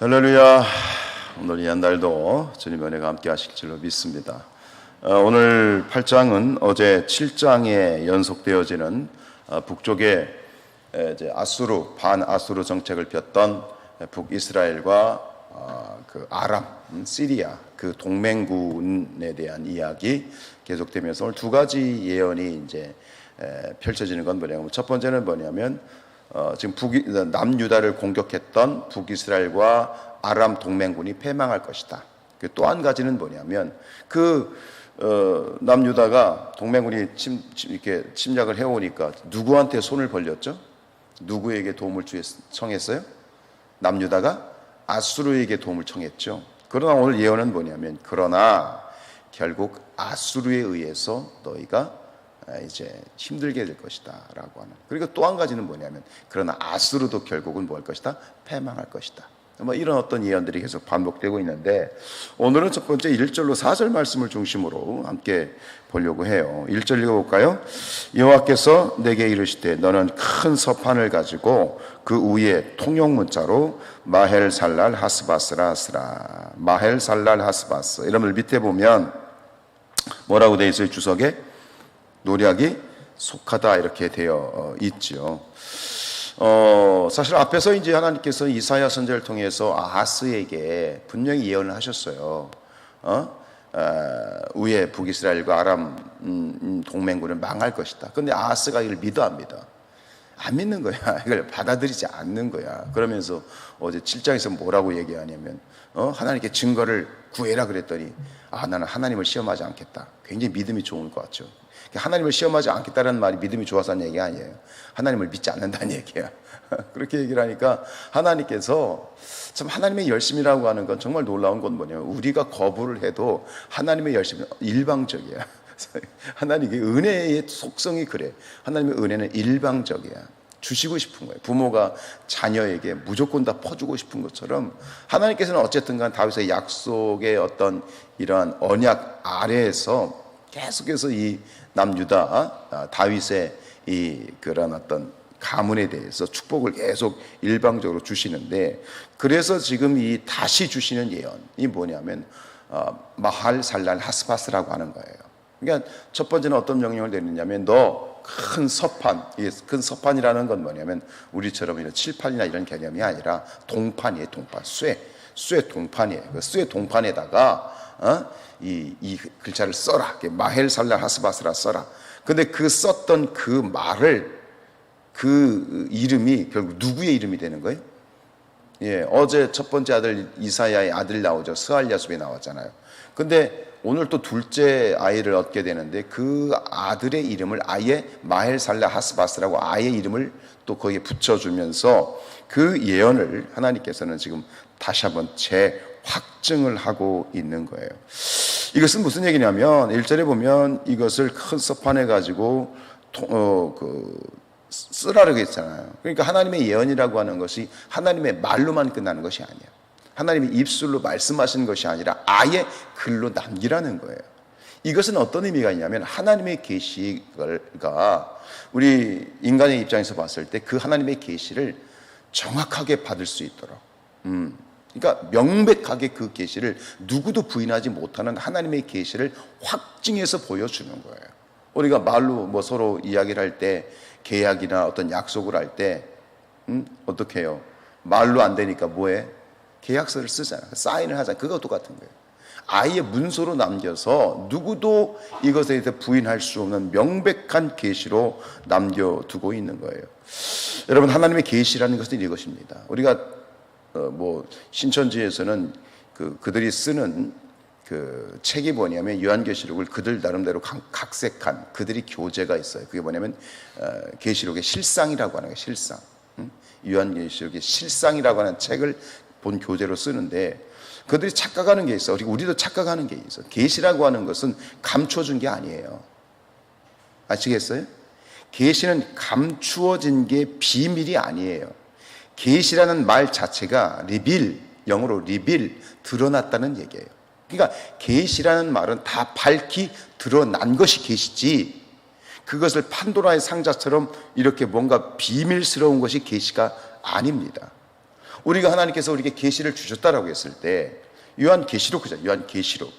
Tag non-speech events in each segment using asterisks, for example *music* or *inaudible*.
할렐루야. 오늘 이 한날도 주님 은혜가 함께 하실 줄로 믿습니다. 어, 오늘 8장은 어제 7장에 연속되어지는 어, 이제 아수르 반 아수르 정책을 폈던 북이스라엘과 어, 그 아람, 음, 시리아 그 동맹군에 대한 이야기 계속되면서 오늘 두 가지 예언이 이제 에, 펼쳐지는 건 뭐냐면 첫 번째는 뭐냐면 어, 지금 북이, 남유다를 공격했던 북이스라엘과 아람 동맹군이 패망할 것이다. 그또한 가지는 뭐냐면 그 어, 남유다가 동맹군이 침, 침, 이렇게 침략을 해오니까 누구한테 손을 벌렸죠? 누구에게 도움을 주했, 청했어요? 남유다가 아수르에게 도움을 청했죠. 그러나 오늘 예언은 뭐냐면 그러나 결국 아수르에 의해서 너희가 아, 이제 힘들게 될 것이다라고 하는. 그리고 또 한 가지는 뭐냐면 그러나 아수르도 결국은 뭐 할 것이다? 패망할 것이다. 뭐 이런 어떤 예언들이 계속 반복되고 있는데 오늘은 첫 번째 1절로 4절 말씀을 중심으로 함께 보려고 해요. 1절 읽어 볼까요? 여호와께서 내게 이르시되 너는 큰 서판을 가지고 그 위에 통용 문자로 마헬 살랄 하스바스라 쓰라. 마헬 살랄 하스바스. 이름을 밑에 보면 뭐라고 되어 있어요? 주석에 노략이 속하다 이렇게 되어 있지요. 어, 사실 앞에서 이제 하나님께서 이사야 선제를 통해서 아하스에게 분명히 예언을 하셨어요. 어? 어, 위에 북이스라엘과 아람 음, 동맹군은 망할 것이다. 근데 아하스가 이걸 믿어 안 믿어? 안 믿는 거야. *laughs* 이걸 받아들이지 않는 거야. 그러면서 어제 7장에서 뭐라고 얘기하냐면, 어? 하나님께 증거를 구해라 그랬더니, 아, 나는 하나님을 시험하지 않겠다. 굉장히 믿음이 좋은 것 같죠. 하나님을 시험하지 않겠다는 말이 믿음이 좋아서 하는 얘기 아니에요. 하나님을 믿지 않는다는 얘기야. *laughs* 그렇게 얘기를 하니까 하나님께서 참 하나님의 열심이라고 하는 건 정말 놀라운 건 뭐냐면 우리가 거부를 해도 하나님의 열심은 일방적이야. *laughs* 하나님의 은혜의 속성이 그래. 하나님의 은혜는 일방적이야. 주시고 싶은 거예요. 부모가 자녀에게 무조건 다 퍼주고 싶은 것처럼 하나님께서는 어쨌든 간 다윗의 약속의 어떤 이러한 언약 아래에서 계속해서 이 남유다 아, 다윗의 이 그런 어떤 가문에 대해서 축복을 계속 일방적으로 주시는데 그래서 지금 이 다시 주시는 예언이 뭐냐면 어, 마할 살랄 하스파스라고 하는 거예요. 그러니까 첫 번째는 어떤 명령을 내리냐면 너 큰 서판, 큰 서판이라는 건 뭐냐면 우리처럼 이런 칠판이나 이런 개념이 아니라 동판이에요, 동판, 쇠, 쇠 동판이에요. 그 쇠 동판에다가 어? 이, 이 글자를 써라. 마헬 살랄 하스바스라 써라. 근데 그 썼던 그 말을 그 이름이 결국 누구의 이름이 되는 거예요? 예, 어제 첫 번째 아들 이사야의 아들 나오죠. 스알야숲에 나왔잖아요. 근데 오늘 또 둘째 아이를 얻게 되는데 그 아들의 이름을 아예 마헬 살라 하스바스라고 아예 이름을 또 거기에 붙여주면서 그 예언을 하나님께서는 지금 다시 한번 재확증을 하고 있는 거예요. 이것은 무슨 얘기냐면 1절에 보면 이것을 큰 서판에 가지고 어, 그 쓰라고 했잖아요. 그러니까 하나님의 예언이라고 하는 것이 하나님의 말로만 끝나는 것이 아니야. 하나님의 입술로 말씀하시는 것이 아니라 아예 글로 남기라는 거예요. 이것은 어떤 의미가 있냐면 하나님의 계시가 우리 인간의 입장에서 봤을 때 그 하나님의 계시를 정확하게 받을 수 있도록 음, 그러니까 명백하게 그 계시를 누구도 부인하지 못하는 하나님의 계시를 확증해서 보여주는 거예요. 우리가 말로 뭐 서로 이야기를 할 때 계약이나 어떤 약속을 할때 음, 어떻게 해요? 말로 안 되니까 뭐해? 계약서를 쓰잖아. 사인을 하잖아. 그거 똑같은 거예요. 아예 문서로 남겨서 누구도 이것에 대해서 부인할 수 없는 명백한 계시로 남겨두고 있는 거예요. 여러분 하나님의 계시라는 것은 이것입니다. 우리가 어, 뭐 신천지에서는 그 그들이 쓰는 그 책이 뭐냐면 요한계시록을 그들 나름대로 각색한 그들이 교재가 있어요. 그게 뭐냐면 어, 계시록의 실상이라고 하는 거예요. 실상. 요한계시록의 실상이라고 하는 책을 본 교재로 쓰는데 그들이 착각하는 게 있어. 그리고 우리도 착각하는 게 있어. 계시라고 하는 것은 감춰준 게 아니에요. 아시겠어요? 계시는 감추어진 게 비밀이 아니에요. 계시라는 말 자체가 리빌, 영어로 리빌, 드러났다는 얘기예요. 그러니까 계시라는 말은 다 밝히 드러난 것이 계시지. 그것을 판도라의 상자처럼 이렇게 뭔가 비밀스러운 것이 계시가 아닙니다. 우리가 하나님께서 우리에게 계시를 주셨다라고 했을 때 요한 계시록 그죠? 요한 계시록,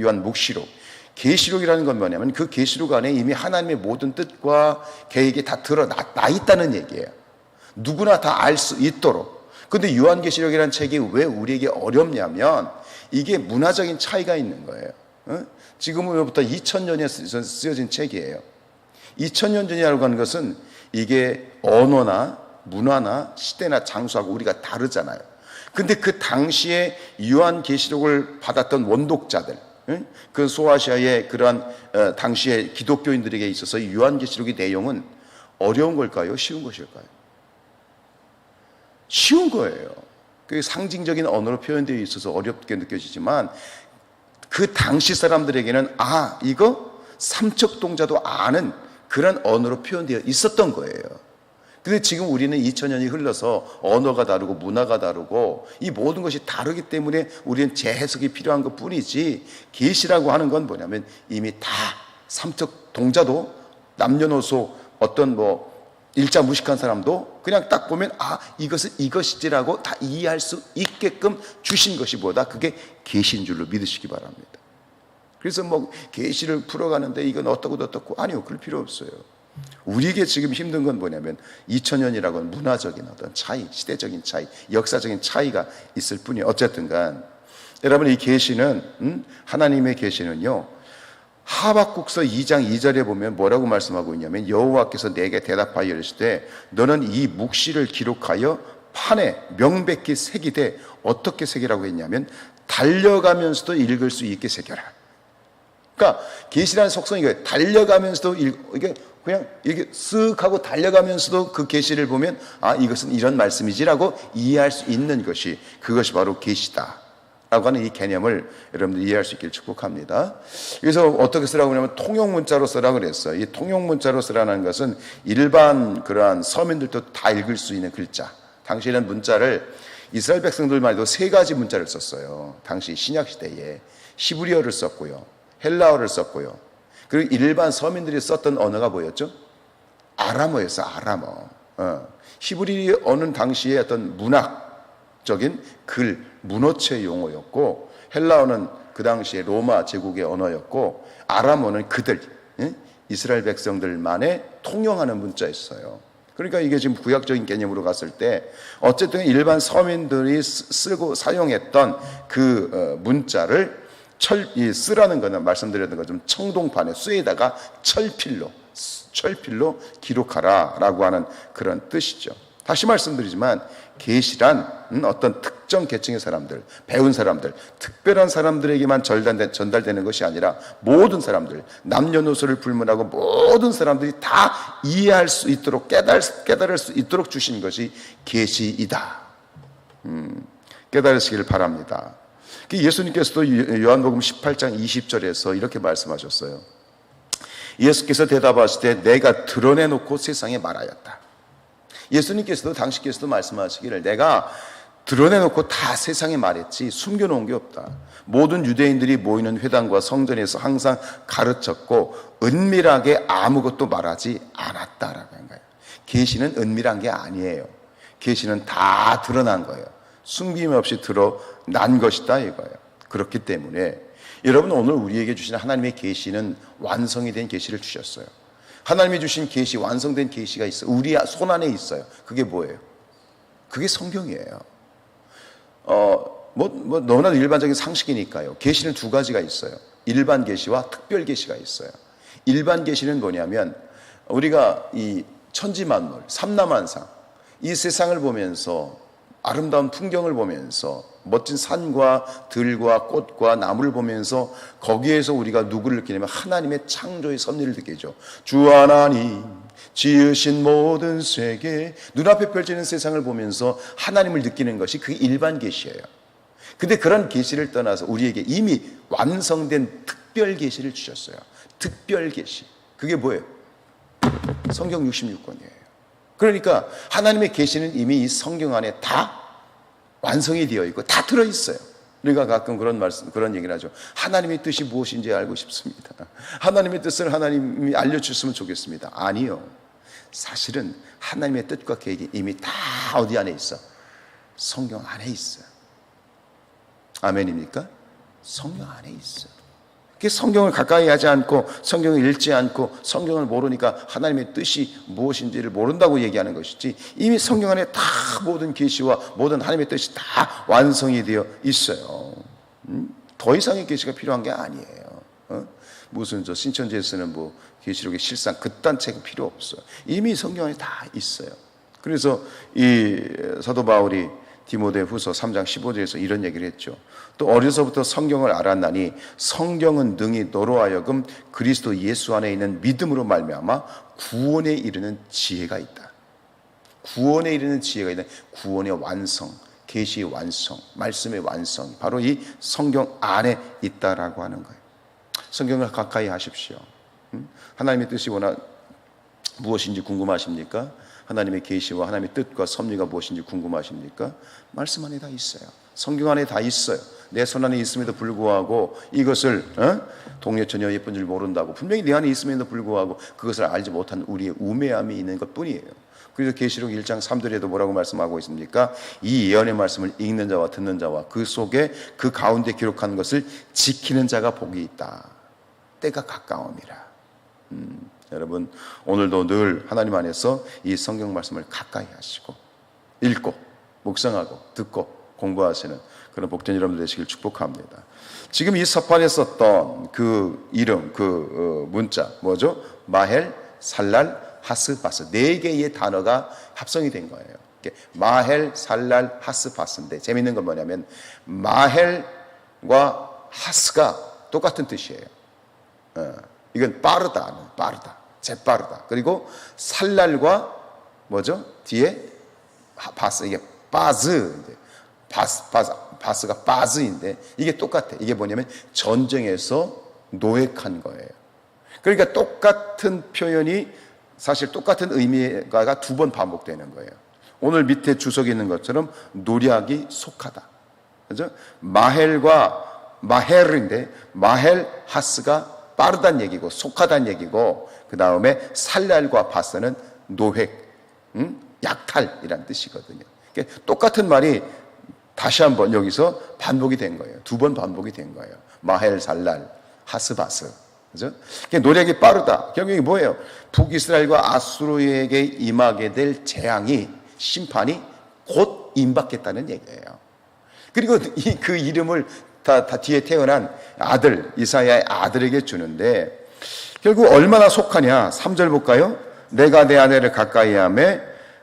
요한 묵시록. 계시록이라는 건 뭐냐면 그 계시록 안에 이미 하나님의 모든 뜻과 계획이 다 드러나 있다는 얘기예요. 누구나 다 알 수 있도록. 근데 요한계시록이라는 책이 왜 우리에게 어렵냐면 이게 문화적인 차이가 있는 거예요. 어? 지금으로부터 2000년에 쓰여진 책이에요. 2000년 전이라고 하는 것은 이게 언어나 문화나 시대나 장소하고 우리가 다르잖아요. 근데 그 당시에 요한 계시록을 받았던 원독자들, 그 소아시아의 그러한 어, 당시의 기독교인들에게 있어서 요한 계시록의 내용은 어려운 걸까요? 쉬운 것일까요? 쉬운 거예요. 그 상징적인 언어로 표현되어 있어서 어렵게 느껴지지만 그 당시 사람들에게는 아 이거 삼척 동자도 아는 그런 언어로 표현되어 있었던 거예요. 근데 지금 우리는 2000년이 흘러서 언어가 다르고 문화가 다르고 이 모든 것이 다르기 때문에 우리는 재해석이 필요한 것 뿐이지 계시라고 하는 건 뭐냐면 이미 다 삼척 동자도 남녀노소 어떤 뭐 일자 무식한 사람도 그냥 딱 보면 아 이것은 이것이지라고 다 이해할 수 있게끔 주신 것이 뭐다 그게 계신 줄로 믿으시기 바랍니다. 그래서 뭐 계시를 풀어가는데 이건 어떻고 어떻고 아니요 그럴 필요 없어요. 우리에게 지금 힘든 건 뭐냐면 2000년이라고 는 문화적인 어떤 차이, 시대적인 차이, 역사적인 차이가 있을 뿐이 어쨌든 간 여러분 이 계시는 음? 하나님의 계시는요. 하박국서 2장 2절에 보면 뭐라고 말씀하고 있냐면 여호와께서 내게 대답하여 이르시되 너는 이 묵시를 기록하여 판에 명백히 새기되 어떻게 새기라고 했냐면 달려가면서도 읽을 수 있게 새겨라. 그러니까 계시라는 속성이. 달려가면서도 읽, 이게 그냥 이렇게 쓱 하고 달려가면서도 그 계시를 보면 아 이것은 이런 말씀이지라고 이해할 수 있는 것이 그것이 바로 계시다. 라고 하는 이 개념을 여러분들 이해할 수 있기를 축복합니다. 그래서 어떻게 쓰라고 하냐면 통용 문자로 쓰라 그랬어요. 이 통용 문자로 쓰라는 것은 일반 그러한 서민들도 다 읽을 수 있는 글자. 당시에는 문자를 이스라엘 백성들만 해도 세 가지 문자를 썼어요. 당시 신약 시대에 시브리어를 썼고요. 헬라어를 썼고요. 그리고 일반 서민들이 썼던 언어가 뭐였죠? 아람어였어, 아람어. 어. 히브리어는 당시에 어떤 문학적인 글, 문어체 용어였고, 헬라어는 그 당시에 로마 제국의 언어였고, 아람어는 그들, 예? 이스라엘 백성들만의 통용하는 문자였어요. 그러니까 이게 지금 구약적인 개념으로 갔을 때 어쨌든 일반 서민들이 쓰고 사용했던 그 어, 문자를 철, 이 쓰라는 거는 말씀드렸던 것처럼 청동판에 쇠에다가 철필로, 철필로 기록하라 라고 하는 그런 뜻이죠. 다시 말씀드리지만, 계시란 어떤 특정 계층의 사람들, 배운 사람들, 특별한 사람들에게만 전달되는 것이 아니라 모든 사람들, 남녀노소를 불문하고 모든 사람들이 다 이해할 수 있도록 깨달, 깨달을 수 있도록 주신 것이 계시이다. 음, 깨달으시기를 바랍니다. 그 예수님께서도 요한복음 18장 20절에서 이렇게 말씀하셨어요. 예수께서 대답하실 때 내가 드러내놓고 세상에 말하였다. 예수님께서도 당시께서도 말씀하시기를 내가 드러내놓고 다 세상에 말했지 숨겨놓은 게 없다. 모든 유대인들이 모이는 회당과 성전에서 항상 가르쳤고 은밀하게 아무것도 말하지 않았다라고 한 거예요. 계시는 은밀한 게 아니에요. 계시는 다 드러난 거예요. 숨김 없이 드러난 것이다 이거예요. 그렇기 때문에 여러분 오늘 우리에게 주신 하나님의 계시는 완성이 된 계시를 주셨어요. 하나님이 주신 계시 완성된 계시가 있어. 우리 손 안에 있어요. 그게 뭐예요? 그게 성경이에요. 어, 뭐, 뭐 너무나 일반적인 상식이니까요. 계시는 두 가지가 있어요. 일반 계시와 특별 계시가 있어요. 일반 계시는 뭐냐면 우리가 이 천지만물, 삼라만상 이 세상을 보면서 아름다운 풍경을 보면서 멋진 산과 들과 꽃과 나무를 보면서 거기에서 우리가 누구를 느끼냐면 하나님의 창조의 섭리를 느끼죠. 주 하나님 지으신 모든 세계 눈앞에 펼치는 세상을 보면서 하나님을 느끼는 것이 그 일반 계시예요. 근데 그런 계시를 떠나서 우리에게 이미 완성된 특별 계시를 주셨어요. 특별 계시. 그게 뭐예요? 성경 66권이에요. 그러니까 하나님의 계시는 이미 이 성경 안에 다 완성이 되어 있고 다 들어 있어요. 우리가 가끔 그런 말씀, 그런 얘기를 하죠. 하나님의 뜻이 무엇인지 알고 싶습니다. 하나님의 뜻을 하나님이 알려주셨으면 좋겠습니다. 아니요. 사실은 하나님의 뜻과 계획이 이미 다 어디 안에 있어? 성경 안에 있어요. 아멘입니까? 성경 안에 있어요. 그 성경을 가까이 하지 않고 성경을 읽지 않고 성경을 모르니까 하나님의 뜻이 무엇인지를 모른다고 얘기하는 것이지 이미 성경 안에 다 모든 계시와 모든 하나님의 뜻이 다 완성이 되어 있어요. 음? 더 이상의 계시가 필요한 게 아니에요. 어? 무슨 저 신천지에 쓰는 뭐 계시록의 실상 그딴 책은 필요 없어요. 이미 성경 안에 다 있어요. 그래서 이 사도 바울이 디모데 후서 3장 15절에서 이런 얘기를 했죠. 또 어려서부터 성경을 알았나니 성경은 능히 너로 하여금 그리스도 예수 안에 있는 믿음으로 말미암아 구원에 이르는 지혜가 있다. 구원에 이르는 지혜가 있는 구원의 완성, 계시의 완성, 말씀의 완성, 바로 이 성경 안에 있다라고 하는 거예요. 성경을 가까이 하십시오. 음? 하나님의 뜻이 워낙 무엇인지 궁금하십니까? 하나님의 계시와 하나님의 뜻과 섭리가 무엇인지 궁금하십니까? 말씀 안에 다 있어요. 성경 안에 다 있어요. 내 손 안에 있음에도 불구하고 이것을 어? 동료 처녀 예쁜 줄 모른다고 분명히 내 안에 있음에도 불구하고 그것을 알지 못한 우리의 우매함이 있는 것뿐이에요. 그래서 계시록 1장 3절에도 뭐라고 말씀하고 있습니까? 이 예언의 말씀을 읽는 자와 듣는 자와 그 속에 그 가운데 기록한 것을 지키는 자가 복이 있다. 때가 가까움이라. 음, 여러분 오늘도 늘 하나님 안에서 이 성경 말씀을 가까이 하시고 읽고 묵상하고 듣고 공부하시는 그런 복된 여러분 되시길 축복합니다. 지금 이 서판에 썼던 그 이름, 그 어, 문자 뭐죠? 마헬, 살랄, 하스바스 네 개의 단어가 합성이 된 거예요. 마헬, 살랄, 하스바스인데 재밌는 건 뭐냐면 마헬과 하스가 똑같은 뜻이에요. 어, 이건 빠르다, 빠르다, 재빠르다. 그리고 살랄과 뭐죠? 뒤에 바스 이게 바즈, 바스, 바스, 바스가 바즈인데 이게 똑같아. 이게 뭐냐면 전쟁에서 노획한 거예요. 그러니까 똑같은 표현이 사실 똑같은 의미가 두 번 반복되는 거예요. 오늘 밑에 주석에 있는 것처럼 노략이 속하다. 그죠? 마헬과 마헬인데 마헬 하스가 빠르단 얘기고 속하단 얘기고 그 다음에 살랄과 바스는 노획, 음? 약탈이란 뜻이거든요. 그러니까 똑같은 말이 다시 한번 여기서 반복이 된 거예요. 두 번 반복이 된 거예요. 마헬, 살랄, 하스바스. 그죠? 그러니까 노력이 빠르다. 결국 이 뭐예요? 북이스라엘과 아수르에게 임하게 될 재앙이 심판이 곧 임박했다는 얘기예요. 그리고 이, 그 이름을 다, 다 뒤에 태어난 아들, 이사야의 아들에게 주는데 결국 얼마나 속하냐? 3절 볼까요? 내가 내 아내를 가까이 하매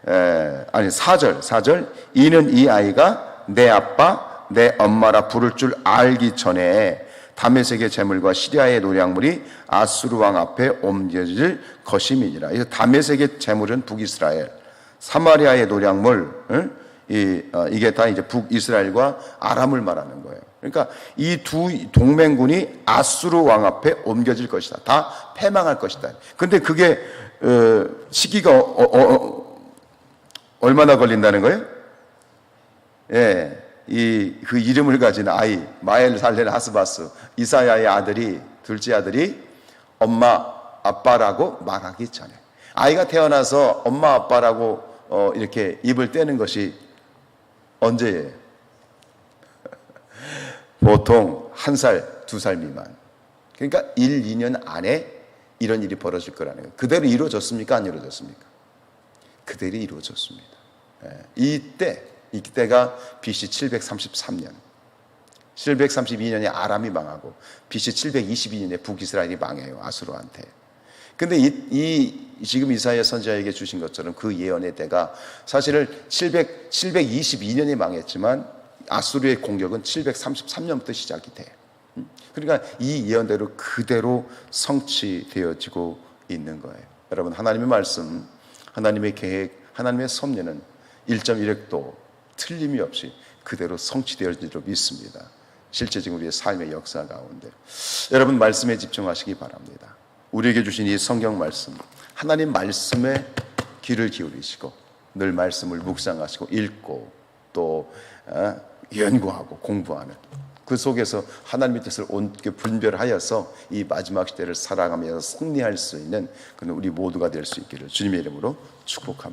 에, 아니 4절 4절 이는 이 아이가 내 아빠 내 엄마라 부를 줄 알기 전에 다메섹의 재물과 시리아의 노량물이 아수르 왕 앞에 옮겨질 것임이니라. 이 다메섹의 재물은 북이스라엘, 사마리아의 노량물, 응? 이, 어, 이게 다 이제 북이스라엘과 아람을 말하는 거예요. 그러니까 이 두 동맹군이 아수르 왕 앞에 옮겨질 것이다. 다 패망할 것이다. 근데 그게 어, 시기가 어, 어, 어, 얼마나 걸린다는 거예요? 예, 이 그 이름을 가진 아이 마엘 살레 하스바스 이사야의 아들이 둘째 아들이 엄마 아빠라고 말하기 전에 아이가 태어나서 엄마 아빠라고 어, 이렇게 입을 떼는 것이 언제예요? *laughs* 보통 한 살, 두 살 미만. 그러니까 1, 2년 안에 이런 일이 벌어질 거라는 거예요. 그대로 이루어졌습니까? 안 이루어졌습니까? 그대로 이루어졌습니다. 예, 이때, 이때가 BC 733년. 732년에 아람이 망하고 BC 722년에 북이스라엘이 망해요. 아수르한테. 근데 이, 이 지금 이사야 선지자에게 주신 것처럼 그 예언의 때가 사실은 700, 722년에 망했지만 아수르의 공격은 733년부터 시작이 돼. 음? 그러니까 이 예언대로 그대로 성취되어지고 있는 거예요. 여러분 하나님의 말씀, 하나님의 계획, 하나님의 섭리는 1.1획도 틀림이 없이 그대로 성취되어지리로 믿습니다. 실제 지금 우리의 삶의 역사 가운데 여러분 말씀에 집중하시기 바랍니다. 우리에게 주신 이 성경 말씀, 하나님 말씀에 귀를 기울이시고 늘 말씀을 묵상하시고 읽고 또 어, 연구하고 공부하는 그 속에서 하나님의 뜻을 온게 분별하여서 이 마지막 시대를 살아가면서 승리할 수 있는 그런 우리 모두가 될 수 있기를 주님의 이름으로 축복합니다.